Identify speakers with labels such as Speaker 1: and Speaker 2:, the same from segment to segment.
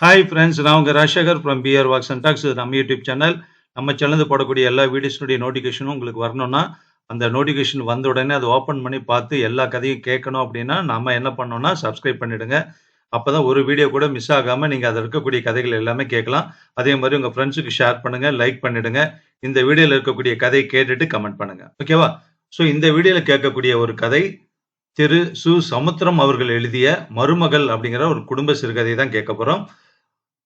Speaker 1: Hi friends நான் உங்கள் Rajasekar from PR walks and talks இது நம்ம யூடியூப் சேனல் நம்ம சேனல் போடக்கூடிய எல்லா வீடியோஸினுடைய நோட்டிஃபிகேஷனும் உங்களுக்கு வரணும்னா அந்த நோட்டிஃபிகேஷன் வந்த உடனே அதை ஓப்பன் பண்ணி பார்த்து எல்லா கதையும் கேட்கணும் அப்படின்னா நம்ம என்ன பண்ணோம்னா சப்ஸ்கிரைப் பண்ணிவிடுங்க அப்போ தான் ஒரு வீடியோ கூட மிஸ் ஆகாமல் நீங்கள் அதில் இருக்கக்கூடிய கதைகள் எல்லாமே கேட்கலாம். அதே மாதிரி உங்கள் ஃப்ரெண்ட்ஸுக்கு ஷேர் பண்ணுங்கள் லைக் பண்ணிவிடுங்க இந்த வீடியோவில் இருக்கக்கூடிய கதையை கேட்டுட்டு கமெண்ட் பண்ணுங்கள் ஓகேவா ஸோ இந்த வீடியோவில் கேட்கக்கூடிய ஒரு கதை திரு சு சமுத்திரம் அவர்கள் எழுதிய மருமகள் அப்படிங்கிற ஒரு குடும்ப சிறுகதையை தான் கேட்க போகிறோம்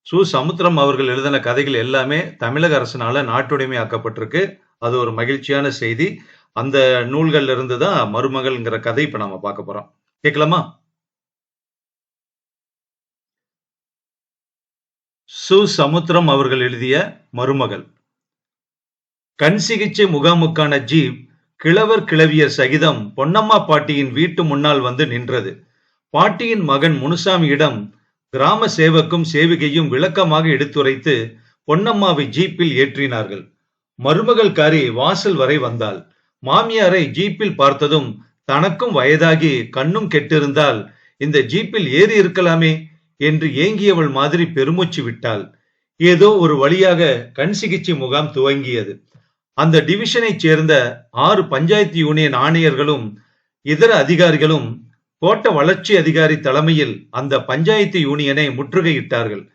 Speaker 1: சு சமுத்திரம் அவர்கள் எழுதின கதைகள் எல்லாமே தமிழக அரசினால நாட்டுடைமை ஆக்கப்பட்டிருக்கு அது ஒரு மகிழ்ச்சியான செய்தி. அந்த நூல்கள்ல இருந்து தான் மருமகள்ங்கிற கதை இப்ப நாம பார்க்க போறோம். கேட்கலாமா? சு சமுத்திரம் அவர்கள் எழுதிய மருமகள். கண் சிகிச்சை முகாமுக்கான ஜீப் கிழவர் கிழவியர் சகிதம் பொன்னம்மா பாட்டியின் வீட்டு முன்னால் வந்து நின்றது. பாட்டியின் மகன் முனுசாமியிடம் கிராம சேவக்கும் சேவிகையும் விளக்கமாக எடுத்துரைத்து பொன்னம்மாவை ஜீப்பில் ஏற்றினார்கள். மருமகள் காரி வாசல் வரை வந்தாள். மாமியாரை ஜீப்பில் பார்த்ததும் தனக்கும் வயதாகி கண்ணும் கெட்டிருந்தால் இந்த ஜீப்பில் ஏறி இருக்கலாமே என்று ஏங்கியவள் மாதிரி பெருமூச்சு விட்டாள். ஏதோ ஒரு வழியாக கண் சிகிச்சை முகாம் துவங்கியது. அந்த டிவிஷனைச் சேர்ந்த ஆறு பஞ்சாயத்து யூனியன் ஆணையர்களும் இதர அதிகாரிகளும் கோட்ட வளர்ச்சி அதிகாரி தலைமையில் அந்த பஞ்சாயத்து யூனியனை முற்றுகையிட்டார்கள்.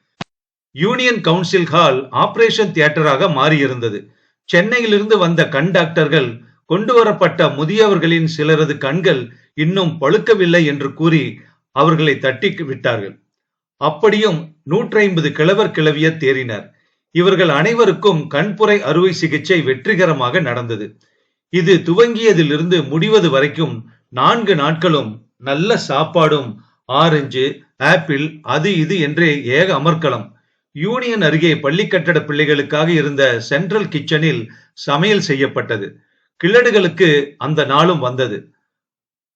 Speaker 1: யூனியன் கவுன்சில் ஹால் ஆபரேஷன் தியேட்டராக மாறியிருந்தது. சென்னையிலிருந்து வந்த கண் டாக்டர்கள் கொண்டு வரப்பட்ட முதியவர்களின் சிலரது கண்கள் இன்னும் பழுக்கவில்லை என்று கூறி அவர்களை தட்டி விட்டார்கள். அப்படியும் நூற்றி ஐம்பது கிழவர் கிழவியர் தேறினர். இவர்கள் அனைவருக்கும் கண்புரை அறுவை சிகிச்சை வெற்றிகரமாக நடந்தது. இது துவங்கியதிலிருந்து முடிவது வரைக்கும் நான்கு நாட்களும் நல்ல சாப்பாடும் ஆரஞ்சு ஆப்பிள் அது இது என்றே ஏக அமர்க்களம். யூனியன் அருகே பள்ளி கட்டட பிள்ளைகளுக்காக இருந்த சென்ட்ரல் கிச்சனில் சமையல் செய்யப்பட்டது. கிழடுகளுக்கு அந்த நாளும் வந்தது.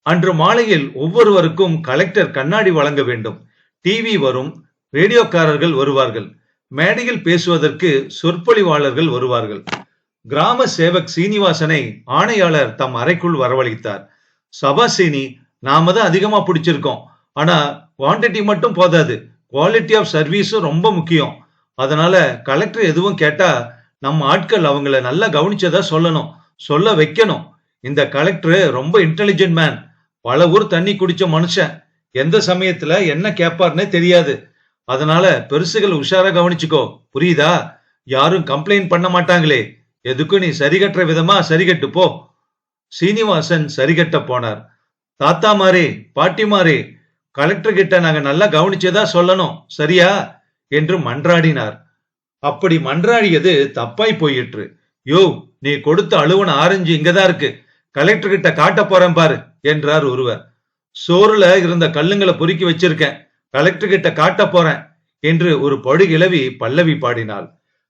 Speaker 1: அன்று மாலையில் ஒவ்வொருவருக்கும் கலெக்டர் கண்ணாடி வழங்க வேண்டும். டிவி வரும் ரேடியோக்காரர்கள் வருவார்கள். மேடையில் பேசுவதற்கு சொற்பொழிவாளர்கள் வருவார்கள். கிராம சேவக் சீனிவாசனை ஆணையாளர் தம் அறைக்குள் வரவழைத்தார். சபாசீனி நாம தான் அதிகமா பிடிச்சிருக்கோம். ஆனா குவான்டிட்டி மட்டும் போதாது. குவாலிட்டி ஆஃப் சர்வீஸும் ரொம்ப முக்கியம். அதனால கலெக்டர் எதுவும் கேட்டா நம்ம ஆட்கள் அவங்கள நல்லா கவனிச்சதா சொல்லணும். சொல்ல வைக்கணும். இந்த கலெக்டர் ரொம்ப இன்டெலிஜென்ட் மேன் பல ஊர் தண்ணி குடிச்ச மனுஷன். எந்த சமயத்துல என்ன கேட்பார்னே தெரியாது. அதனால பெருசுகள் உஷாரா கவனிச்சுக்கோ. புரியுதா? யாரும் கம்ப்ளைண்ட் பண்ண மாட்டாங்களே. எதுக்கும் நீ சரிகட்டுற விதமா சரிகட்டு போ. சீனிவாசன் சரிகட்ட போனார். தாத்தா மாரே பாட்டி மாரே கலெக்டர் கிட்ட நாங்க நல்லா கவனிச்சதா சொல்லணும் சரியா? என்று மன்றாடினார். அப்படி மன்றாடியது தப்பாய் போயிற்று. யோ நீ கொடுத்த அழுவன ஆரஞ்சு இங்கதான் இருக்கு. கலெக்டர் கிட்ட காட்ட போறேன் பாரு என்றார் ஒருவர். சோறுல இருந்த கல்லுங்களை பொறுக்கி வச்சிருக்கேன். கலெக்டர் கிட்ட காட்ட போறேன் என்று ஒரு படுகிழவி பல்லவி பாடினாள்.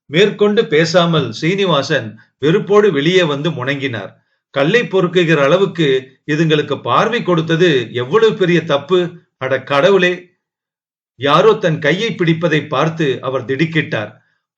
Speaker 1: மேற்கொண்டு பேசாமல் சீனிவாசன் வெறுப்போடு வெளியே வந்து முணங்கினார். கல்லை பொறுக்குகிற அளவுக்கு இதுங்களுக்கு பார்வை கொடுத்தது எவ்வளவு பெரிய தப்பு? அட கடவுளே. யாரோ தன் கையை பிடிப்பதை பார்த்து அவர் திடுக்கிட்டார்.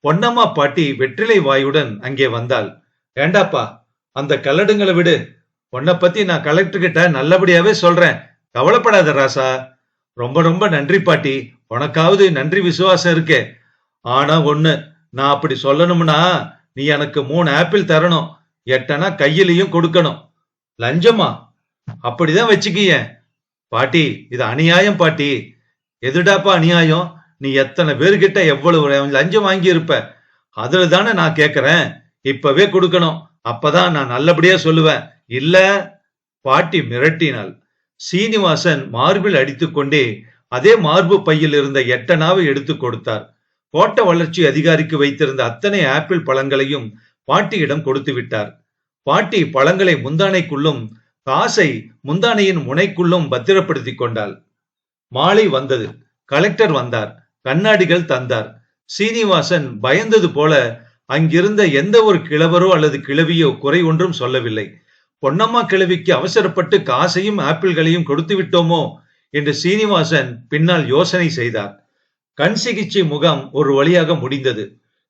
Speaker 1: பொன்னம்மா பாட்டி வெற்றிலை வாயுடன் அங்கே வந்தாள். வேண்டாப்பா அந்த கல்லடுங்களை விடு. உன்னை பத்தி நான் கலெக்டர் கிட்ட நல்லபடியாவே சொல்றேன். கவலைப்படாத ராசா. ரொம்ப ரொம்ப நன்றி பாட்டி. உனக்காவது நன்றி விசுவாசம் இருக்கே. ஆனா ஒண்ணு நான் அப்படி சொல்லணும்னா நீ எனக்கு மூணு ஆப்பிள் தரணும். எட்டனா கையிலையும் கொடுக்கணும். லஞ்சமா? அப்படிதான் வச்சுக்கிய. பாட்டி இது அநியாயம் பாட்டி. எதுடாப்பா அநியாயம்? நீ எத்தனை பேர்கிட்ட எவ்வளவு லஞ்சம் வாங்கி இருப்ப அதுல தானே நான் கேக்குறேன். இப்பவே கொடுக்கணும். அப்பதான் நான் நல்லபடியா சொல்லுவேன். இல்ல பாட்டி மிரட்டினாள் சீனிவாசன் மார்பில் அடித்துக்கொண்டே அதே மார்பு பையில் இருந்த எட்டனாவை எடுத்து கொடுத்தார். கோட்ட வளர்ச்சி அதிகாரிக்கு வைத்திருந்த அத்தனை ஆப்பிள் பழங்களையும் பாட்டியிடம் கொடுத்து விட்டார். பாட்டி பழங்களை முந்தானைக்குள்ளும் காசை முந்தானையின் முனைக்குள்ளும் பத்திரப்படுத்தி கொண்டாள். மாலை வந்தது. கலெக்டர் வந்தார். கண்ணாடிகள் தந்தார். சீனிவாசன் பயந்தது போல அங்கிருந்த எந்த ஒரு கிழவரோ அல்லது கிழவியோ குறை ஒன்றும் சொல்லவில்லை. பொன்னம்மா கிழவிக்கு அவசரப்பட்டு காசையும் ஆப்பிள்களையும் கொடுத்து விட்டோமோ என்று சீனிவாசன் பின்னால் யோசனை செய்தார். கண் சிகிச்சை முகாம் ஒரு வழியாக முடிந்தது.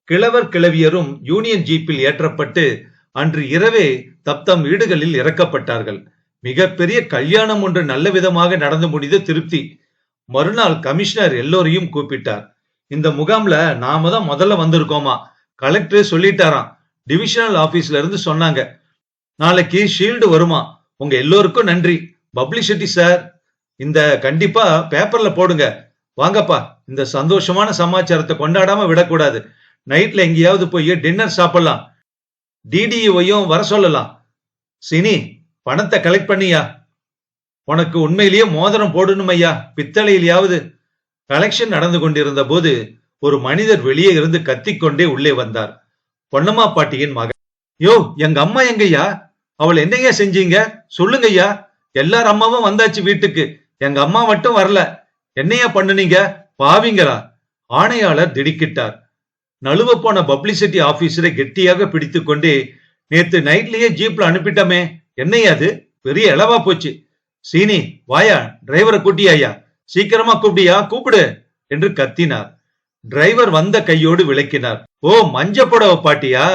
Speaker 1: கிழவர் கிழவியரும் யூனியன் ஜீப்பில் ஏற்றப்பட்டு அன்று இரவே தப்தம் வீடுகளில் இறக்கப்பட்டார்கள். மிகப்பெரிய கல்யாணம் ஒன்று நல்ல விதமாக நடந்து முடிந்த திருப்தி. மறுநாள் கமிஷனர் எல்லோரையும் கூப்பிட்டார். இந்த முகாம்ல நாம தான் முதல்ல வந்திருக்கோமா? கலெக்டர் சொல்லிட்டாராம். டிவிஷனல் ஆபீஸ்ல இருந்து சொன்னாங்க. நாளைக்கு ஷீல்டு வருமா? உங்க எல்லோருக்கும் நன்றி. Publicity sir. இந்த கண்டிப்பா பேப்பர்ல போடுங்க. வாங்கப்பா இந்த சந்தோஷமான சமாச்சாரத்தை கொண்டாடாம விடக்கூடாது. நைட்ல எங்கேயாவது போய் டின்னர் சாப்பிடலாம். டிடிஓவையும் வர சொல்லலாம். சினி பணத்தை கலெக்ட் பண்ணியா? உனக்கு உண்மையிலேயே மோதிரம் போடணும் ஐயா பித்தளையிலேயாவது. கலெக்ஷன் நடந்து கொண்டிருந்த போது ஒரு மனிதர் வெளியே இருந்து கத்திக்கொண்டே உள்ளே வந்தார். பொன்னம்மா பாட்டியின் மகன். யோ எங்க அம்மா எங்கய்யா? அவள் என்னையா செஞ்சீங்க? சொல்லுங்கய்யா. எல்லார் அம்மாவும் வந்தாச்சு வீட்டுக்கு. எங்க அம்மா மட்டும் வரல. என்னையா பண்ணுனீங்க? பாவிங்களா? ஆணையாளர் திடுக்கிட்டார். நழுவப்போன பப்ளிசிட்டி ஆபீசரை கெட்டியாக பிடித்து கொண்டு நேத்து நைட்லயே ஜீப்ல அனுப்பிட்டமே என்னையா அது? பெரிய இளவா போச்சு. சீனி வாயா டிரைவரை கூட்டியாயா சீக்கிரமா கூப்பிடியா? கூப்பிடு என்று கத்தினார். டிரைவர் வந்த கையோடு விளக்கினார். ஓ மஞ்ச புடவை பாட்டியா?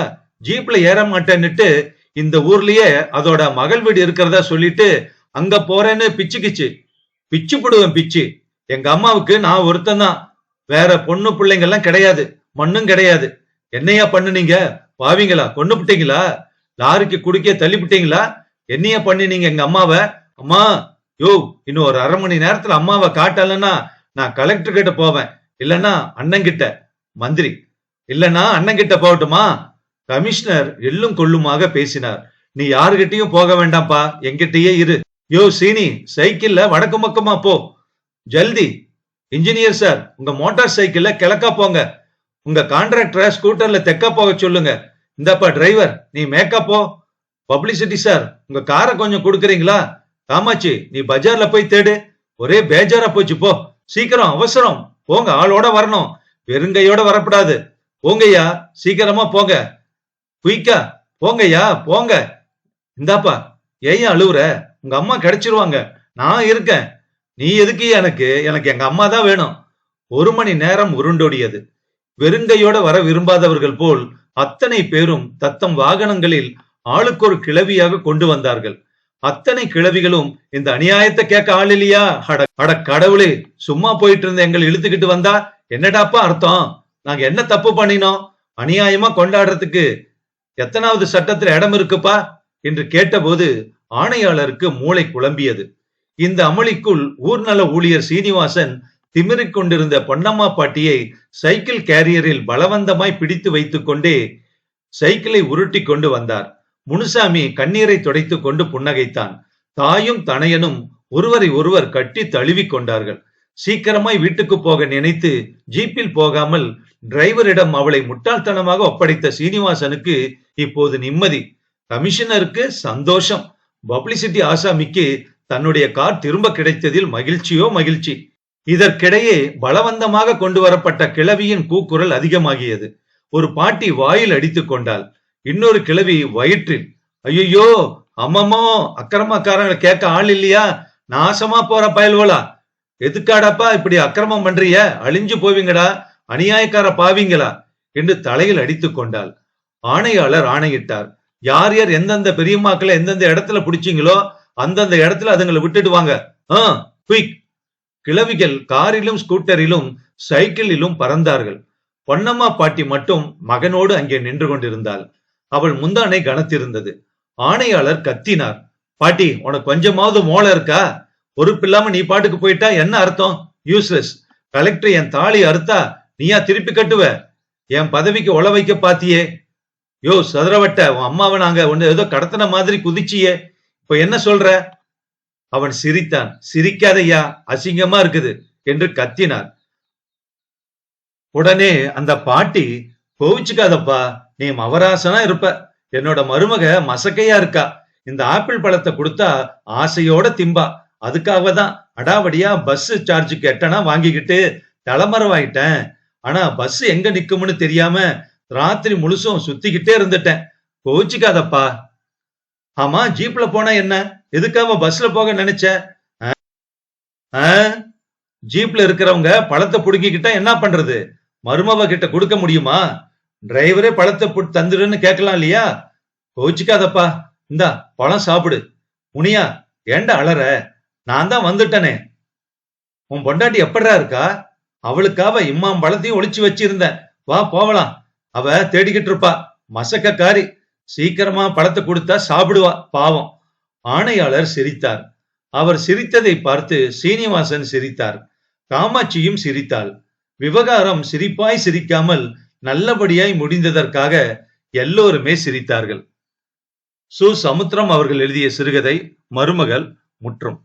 Speaker 1: ஜீப்ல ஏற மாட்டேன்னுட்டு இந்த ஊர்லயே அதோட மகள் வீடு இருக்கிறதா சொல்லிட்டு அங்க போறேன்னு பிச்சுக்கிச்சு. பிச்சு போடுவேன் பிச்சு. எங்க அம்மாவுக்கு நான் ஒருத்தன் தான். வேற பொண்ணு பிள்ளைங்க எல்லாம் கிடையாது. மண்ணும் கிடையாது. என்னையா பண்ணுனீங்க பாவிங்களா? கொண்டு விட்டீங்களா லாரிக்கு குடிக்க தள்ளிவிட்டீங்களா என்னையா பண்ணினீங்க எங்க அம்மாவை? அம்மா யோ இன்னும் ஒரு அரை மணி நேரத்துல அம்மாவை காட்டலன்னா நான் கலெக்டர் கிட்ட போவேன். இல்லைன்னா அண்ணன் கிட்ட. மந்திரி. இல்லனா அண்ணன் கிட்ட போகட்டுமா? கமிஷனர் எள்ளும் கொள்ளுமாக பேசினார். நீ யாருகிட்டயும் போக வேண்டாம்ப்பா. எங்கிட்டயே இரு. யோ சீனி சைக்கிள்ல வடக்கு பக்கமா போ. ஜல்தி. இன்ஜினியர் சார் உங்க மோட்டார் சைக்கிள்ல கிழக்கா போங்க. உங்க கான்ட்ராக்டரை ஸ்கூட்டர்ல தெக்க போக சொல்லுங்க. இந்தப்பா டிரைவர் நீ மேக்கப் போ பப்ளிசிட்டி சார் உங்க காரை கொஞ்சம் கொடுக்குறீங்களா? காமாச்சி நீ பஜார்ல போய் தேடு. ஒரே பேஜாரா போச்சு போ. சீக்கிரம் அவசரம். போங்க ஆளோட வரணும். வெறுங்கையோட வரக்கூடாது. போங்கய்யா சீக்கிரமா போங்க. குயிக்கா போங்கய்யா போங்க. இந்தாப்பா ஏன் அழுவுற? உங்க அம்மா கிடைச்சிருவாங்க. நான் இருக்கேன். நீ எதுக்கு எனக்கு? எனக்கு எங்க அம்மா தான் வேணும். ஒரு மணி நேரம் உருண்டோடியது. வெறுங்கையோட வர விரும்பாதவர்கள் போல் அத்தனை பேரும் தத்தம் வாகனங்களில் ஆளுக்கு ஒரு கிளவியாக கொண்டு வந்தார்கள். அத்தனை கிளவிகளும் இந்த அநியாயத்தை கேட்க ஆள் இல்லையா? அட அட கடவுளே சும்மா போயிட்டு இருந்த எங்களை இழுத்துக்கிட்டு வந்தா என்னடாப்பா அர்த்தம்? நாங்க என்ன தப்பு பண்ணினோம்? அநியாயமா கொண்டாடுறதுக்கு எத்தனாவது சட்டத்துல இடம் இருக்குப்பா? என்று கேட்டபோது ஆணையாளருக்கு மூளை குழம்பியது. இந்த அமளிக்குள் ஊர்நல ஊழியர் சீனிவாசன் திமிரிக் கொண்டிருந்த பொன்னம்மா பாட்டியை சைக்கிள் கேரியரில் பலவந்தமாய் பிடித்து வைத்துக் கொண்டே சைக்கிளை உருட்டி கொண்டு வந்தார். முனுசாமி கண்ணீரை துடைத்துக் கொண்டு புன்னகைத்தான். தாயும் தனையனும் ஒருவரை ஒருவர் கட்டி தழுவிக் கொண்டார்கள். சீக்கிரமாய் வீட்டுக்கு போக நினைத்து ஜீப்பில் போகாமல் டிரைவரிடம் அவளை முட்டாள்தனமாக ஒப்படைத்த சீனிவாசனுக்கு இப்போது நிம்மதி. கமிஷனருக்கு சந்தோஷம். பப்ளிசிட்டி ஆசாமிக்கு தன்னுடைய கார் திரும்ப கிடைத்ததில் மகிழ்ச்சியோ மகிழ்ச்சி. இதற்கிடையே பலவந்தமாக கொண்டு வரப்பட்ட கிழவியின் கூக்குரல் அதிகமாகியது. ஒரு பாட்டி வாயில் அடித்துக் கொண்டாள். இன்னொரு கிழவி வயிற்றில் ஐயோ அம்மம்மோ அக்கிரமக்காரங்களை கேட்க ஆள் இல்லையா? நாசமா போற பயல்வோலா எதுக்காடப்பா இப்படி அக்கிரமம் பண்றிய அழிஞ்சு போவீங்கடா அநியாயக்கார பாவீங்களா? என்று தலையில் அடித்துக் கொண்டாள். ஆணையாளர் ஆணையிட்டார். யார் யார் எந்தெந்த பெரியம்மாக்களை எந்தெந்த இடத்துல பிடிச்சிங்களோ அந்தந்த இடத்துல அதுங்களை விட்டுடுவாங்க ஆ குயிக். கிழவிகள் காரிலும் ஸ்கூட்டரிலும் சைக்கிளிலும் பறந்தார்கள். பொன்னம்மா பாட்டி மட்டும் மகனோடு அங்கே நின்று கொண்டிருந்தாள். அவள் முந்தானை கனத்திருந்தது. ஆணையாளர் கத்தினார். பாட்டி உனக்கு கொஞ்சமாவது மோளை இருக்கா? பொறுப்பில்லாம நீ பாட்டுக்கு போயிட்டா என்ன அர்த்தம்? யூஸ்லெஸ் கலெக்டர் என் தாலி அறுத்தா நீயா திருப்பி கட்டுவ? என் பதவிக்கு உழ வைக்க பாத்தியே. யோ சதுரவட்ட உன் அம்மாவை நாங்க ஒன்னு ஏதோ கடத்தின மாதிரி குதிச்சியே. இப்ப என்ன சொல்ற? அவன் சிரித்தான். சிரிக்காதையா அசிங்கமா இருக்குது என்று கத்தினார். உடனே அந்த பாட்டி கோவிச்சுக்காதப்பா நீ மவராசனா இருப்ப. என்னோட மருமக மசக்கையா இருக்கா. இந்த ஆப்பிள் பழத்தை கொடுத்தா ஆசையோட திம்பா. அதுக்காக தான் அடாவடியா பஸ் சார்ஜ் கெட்டனா வாங்கிக்கிட்டு தலைமறைவாயிட்டேன். ஆனா பஸ் எங்க நிக்கும்னு தெரியாம ராத்திரி முழுசும் சுத்திக்கிட்டே இருந்துட்டேன். கோவிச்சுக்காதப்பா. ஆமா ஜீப்ல போனா என்ன? எதுக்காக பஸ்ல போக நினைச்ச? ஆ? ஆ? ஜீப்ல இருக்கிறவங்க பழத்தை புடுங்கிக்கிட்டா என்ன பண்றது? மருமவ கிட்ட கொடுக்க முடியுமா? டிரைவரே பழத்தை தந்துடுன்னு கேட்கலாம் இல்லையா? கோச்சிக்காதப்பா. இந்தா பழம் சாப்பிடு. முனியா ஏண்ட அலற? நான் தான் வந்துட்டனே. உன் பொண்டாட்டி எப்படா இருக்கா? அவளுக்காக இம்மாம் பழத்தையும் ஒளிச்சு வச்சிருந்தேன். வா போகலாம் அவ தேடிக்கிட்டு இருப்பா. மசக்கக்காரி. சீக்கிரமா பழத்தை கொடுத்தா சாப்பிடுவா பாவம். ஆணையாளர் சிரித்தார். அவர் சிரித்ததை பார்த்து சீனிவாசன் சிரித்தார். காமாட்சியும் சிரித்தாள். விவகாரம் சிரிப்பாய் சிரிக்காமல் நல்லபடியாய் முடிந்ததற்காக எல்லோருமே சிரித்தார்கள். சு. சமுத்திரம் அவர்கள் எழுதிய சிறுகதை மருமகள் முற்றும்.